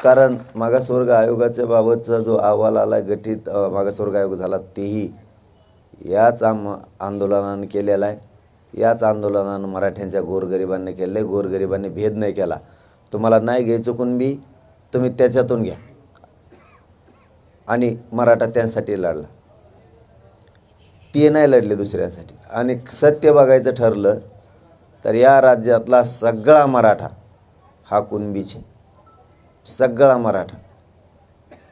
कारण मागासवर्ग आयोगाच्या बाबतचा जो अहवाल आला गठीत मागासवर्ग आयोग झाला तेही याच आम आंदोलनानं केलेला आहे. याच आंदोलनानं मराठ्यांच्या गोरगरिबांनी केलं आहे गोरगरिबांनी भेद नाही केला. तुम्हाला नाही घ्यायचं कुणबी तुम्ही त्याच्यातून घ्या. आणि मराठा त्यांसाठी लढला. ते नाही लढले दुसऱ्यांसाठी. आणि सत्य बघायचं ठरलं तर या राज्यातला सगळा मराठा हा कुणबीचे सगळा मराठा.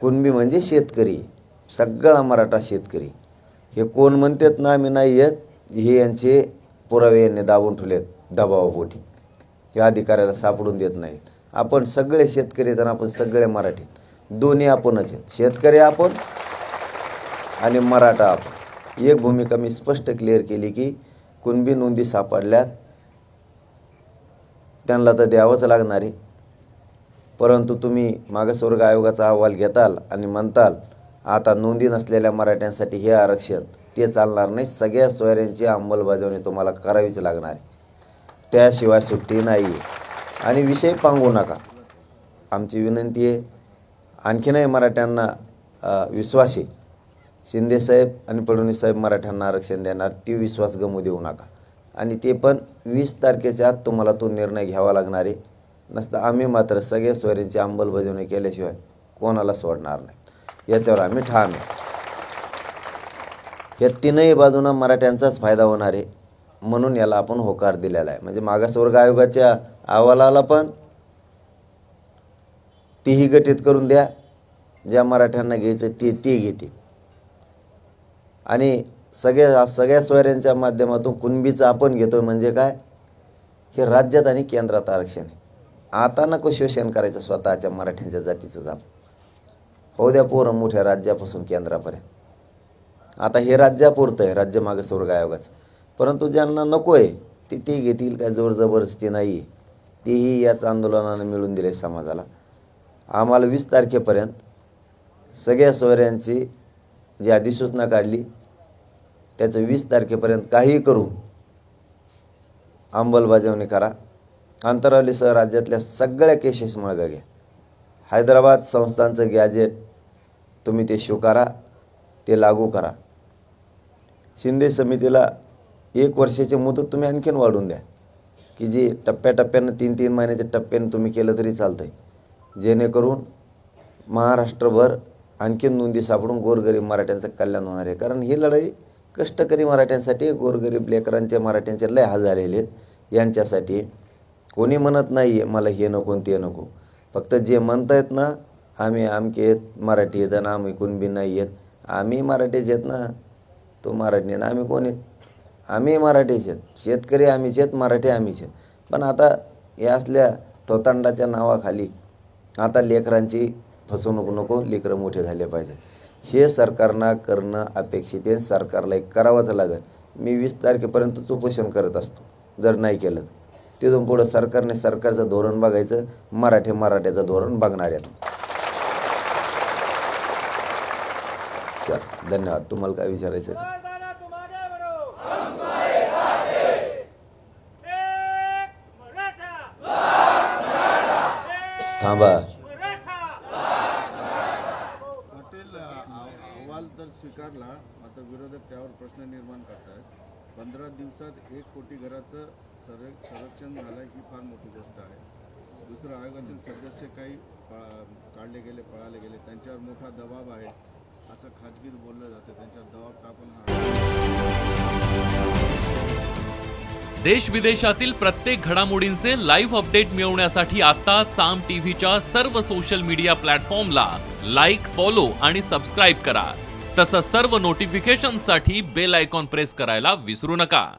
कुणबी म्हणजे शेतकरी. सगळा मराठा शेतकरी. हे कोण म्हणतात ना आम्ही नाही येत हे यांचे पुरावे यांनी दाबून ठेवलेत दबावापोटी या अधिकाऱ्याला सापडून देत नाहीत. आपण सगळे शेतकरी तर आपण सगळे मराठी दोन्ही आपणच आहेत. शेतकरी आपण आणि मराठा आपण. एक भूमिका मी स्पष्ट क्लिअर केली की कुणबी नोंदी सापडल्यात त्यांना तर द्यावंच लागणार आहे. परंतु तुम्ही मागासवर्ग आयोगाचा अहवाल घेताल आणि म्हणताल आता नोंदी नसलेल्या मराठ्यांसाठी हे आरक्षण ते चालणार नाही सगळ्या सोयऱ्यांची अंमलबजावणी तुम्हाला करावीच लागणार आहे. त्याशिवाय सुट्टी नाही. आहे आणि विषय पांगू नका. आमची विनंती आहे आणखीनही मराठ्यांना विश्वास आहे. शिंदेसाहेब आणि फडणवीस साहेब मराठ्यांना आरक्षण देणार ती विश्वास गमू देऊ नका. आणि ते पण वीस तारखेच्या आत तुम्हाला तो निर्णय घ्यावा लागणार आहे. नसतं. आम्ही मात्र सगळ्या स्वरींची अंमलबजावणी केल्याशिवाय कोणाला सोडणार नाही. याच्यावर आम्ही ठाम आहे. या तीनही बाजूनं मराठ्यांचाच फायदा होणार आहे म्हणून याला आपण होकार दिलेला आहे. म्हणजे मागासवर्ग आयोगाच्या अहवालाला पण तीही गटित करून द्या. ज्या मराठ्यांना घ्यायचं ती ती घेतील. आणि सगळ्या सगळ्या सोयऱ्यांच्या माध्यमातून कुणबीचं आपण घेतो म्हणजे काय? हे राज्यात आणि केंद्रात आरक्षण आहे. आता नको शोषण करायचं स्वतःच्या मराठ्यांच्या जातीचं जाप. होऊ द्या पोरं मोठ्या राज्यापासून केंद्रापर्यंत. आता हे राज्यापुरतं आहे राज्य मागासवर्ग आयोगाचं. परंतु ज्यांना नको आहे ते ते घेतील काय जोर जबरदस्ती नाही. आहे तेही याच आंदोलनानं मिळून दिले समाजाला. आम्हाला वीस तारखेपर्यंत सगळ्या सोयऱ्यांची जी अधिसूचना काढली त्याचं वीस तारखेपर्यंत काहीही करून अंमलबजावणी करा. अंतरावलीसह राज्यातल्या सगळ्या केसेस मागं घ्या. हैदराबाद संस्थांचं गॅजेट तुम्ही ते स्वीकारा ते लागू करा. शिंदे समितीला एक वर्षाची मुदत तुम्ही आणखीन वाढवून द्या. की जी टप्प्याटप्प्यानं तीन तीन महिन्याच्या टप्प्यानं तुम्ही केलं तरी चालतं आहे जेणेकरून महाराष्ट्रभर आणखीन नोंदी सापडून गोरगरीब मराठ्यांचं कल्याण होणार आहे. कारण ही लढाई कष्टकरी मराठ्यांसाठी गोरगरीब लेकरांचे मराठ्यांचे लय हाल झालेले आहेत. यांच्यासाठी कोणी म्हणत नाही आहे मला हे नको ते नको. फक्त जे म्हणत आहेत ना आम्ही आमके आहेत मराठी आहेत आणि आम्ही कुणबी नाही आहेत. आम्ही मराठीच आहेत ना तो मराठी ना आम्ही कोण आहेत? आम्ही मराठीच आहेत. शेतकरी आम्हीच आहेत मराठी आम्हीच आहेत. पण आता या असल्या तोतांडाच्या नावाखाली आता लेकरांची फसवणूक नको लेकरं मोठे झाले पाहिजे हे सरकारनं करणं अपेक्षित आहे सरकारला एक करावंच लागेल. मी वीस तारखेपर्यंत उपोषण करत असतो जर नाही केलं तर. तिथून पुढं सरकारने सरकारचं धोरण बघायचं मराठी मराठ्याचं धोरण बघणार आहेत. चल धन्यवाद. तुम्हाला काय विचारायचं आहे? थांबा. मराठा अहवाल तर स्वीकारला आता विरोधक त्यावर प्रश्न निर्माण करतात पंधरा दिवसात एक कोटी घराचं संर संरक्षण झालं ही फार मोठी गोष्ट आहे. दुसरं आयोगातील सदस्य काही काढले गेले पळाले गेले त्यांच्यावर मोठा दबाव आहे असं खाजगीत बोललं जातं. त्यांच्यावर दबाव टाकून हा देश विदेशातील प्रत्येक घडामोडींचे लाईव्ह अपडेट मिळवण्यासाठी आता साम टीव्हीच्या सर्व सोशल मीडिया प्लॅटफॉर्मला लाईक फॉलो आणि सबस्क्राईब करा. तसंच सर्व नोटिफिकेशनसाठी बेल आयकॉन प्रेस करायला विसरू नका.